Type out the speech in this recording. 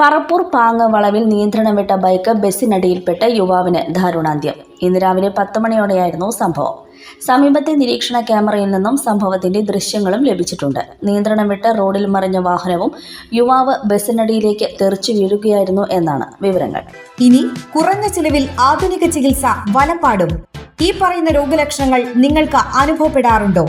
പറപ്പൂർ പാങ്ങ് വളവിൽ നിയന്ത്രണം വിട്ട ബൈക്ക് ബസ്സിനടിയിൽപ്പെട്ട് യുവാവിന് ദാരുണാന്ത്യം. ഇന്ന് രാവിലെ പത്ത് മണിയോടെയായിരുന്നു സംഭവം. സമീപത്തെ നിരീക്ഷണ ക്യാമറയിൽ നിന്നും സംഭവത്തിന്റെ ദൃശ്യങ്ങളും ലഭിച്ചിട്ടുണ്ട്. നിയന്ത്രണം വിട്ട് റോഡിൽ മറിഞ്ഞ വാഹനവും യുവാവ് ബസ്സിനടിയിലേക്ക് തെറിച്ചു വീഴുകയായിരുന്നു എന്നാണ് വിവരങ്ങൾ. ഇനി കുറഞ്ഞ ചിലവിൽ ആധുനിക ചികിത്സ വലപ്പാടും. ഈ പറയുന്ന രോഗലക്ഷണങ്ങൾ നിങ്ങൾക്ക് അനുഭവപ്പെടാറുണ്ടോ?